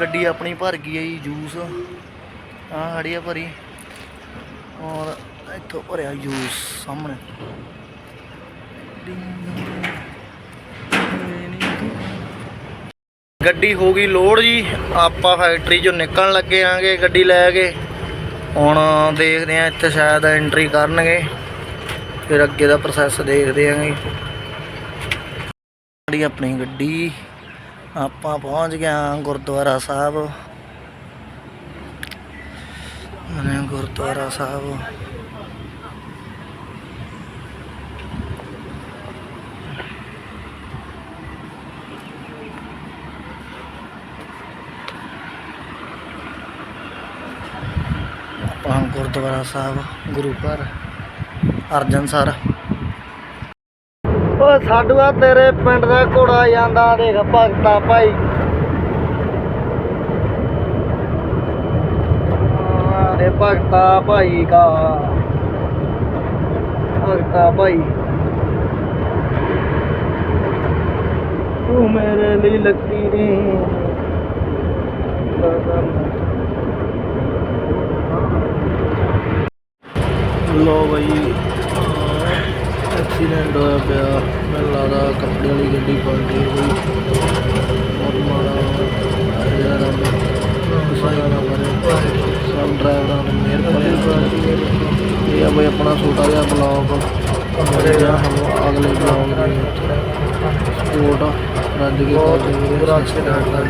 ਗੱਡੀ ਆਪਣੀ ਭਰ ਗਈ ਹੈ ਜੀ, ਜੂਸ। ਆ ਖੜੀ ਆ ਭਰੀ। ਔਰ ਇੱਥੋਂ ਭਰਿਆ ਜੂਸ ਸਾਹਮਣੇ। ਗੱਡੀ ਹੋ ਗਈ ਲੋਡ ਜੀ। ਆਪਾਂ ਫੈਕਟਰੀ ਚੋਂ ਨਿਕਲਣ ਲੱਗੇ ਆਂਗੇ ਗੱਡੀ ਲੈ ਕੇ। ਹੁਣ ਦੇਖਦੇ ਆ ਇੱਥੇ ਸ਼ਾਇਦ ਐਂਟਰੀ ਕਰਨਗੇ। ਫਿਰ ਅੱਗੇ ਦਾ ਪ੍ਰੋਸੈਸ ਦੇਖਦੇ ਆਂਗੇ ਜਿਹੜੀ ਆਪਣੀ ਗੱਡੀ। ਆਪਾਂ ਪਹੁੰਚ ਗਏ ਹਾਂ ਗੁਰਦੁਆਰਾ ਸਾਹਿਬ ਮਨੇ ਗੁਰਦੁਆਰਾ ਸਾਹਿਬ ਆਪਾਂ ਗੁਰਦੁਆਰਾ ਸਾਹਿਬ ਗੁਰੂ ਘਰ ਅਰਜਨ ਸਰ ਓ ਸਾਡੂਆ ਤੇਰੇ ਪਿੰਡ ਦਾ ਘੋੜਾ ਜਾਂਦਾ, ਦੇਖ ਭਗਤਾ ਭਾਈ। ਦੇ ਭਗਤਾ ਭਾਈ ਕਾ ਭਗਤਾ ਭਾਈ। ਤੂੰ ਮੇਰੇ ਲਈ ਲੱਗੀ ਨੀ। ਲੋ ਬਈ। ਐਕਸੀਡੈਂਟ ਹੋਇਆ ਪਿਆ। ਮੈਨੂੰ ਲੱਗਦਾ ਕੱਪੜੇ ਵਾਲੀ ਗੱਡੀ ਪਲਟੀ ਹੋਈ। ਬਹੁਤ ਮਾੜਾ ਜਿਹੜਾ ਰੱਬ ਸਾਇਆ ਨਾ ਕਰੇ ਸਭ ਡਰਾਈਵਰਾਂ ਨੂੰ ਮਿਹਰ ਕਰੇ ਇਹ ਆ ਬਈ ਆਪਣਾ ਛੋਟਾ ਜਿਹਾ ਬਲੌਗ। ਮਿਲਦੇ ਆ ਹਮ ਅਗਲੇ ਬਲੌਗ ਦੇ ਵਿੱਚ। ਸਪੋਰਟ ਰੱਜ ਕੇ ਕਰਦੇ ਵੀਰੇ ਸਬਸਕ੍ਰਾਈਬ ਕਰ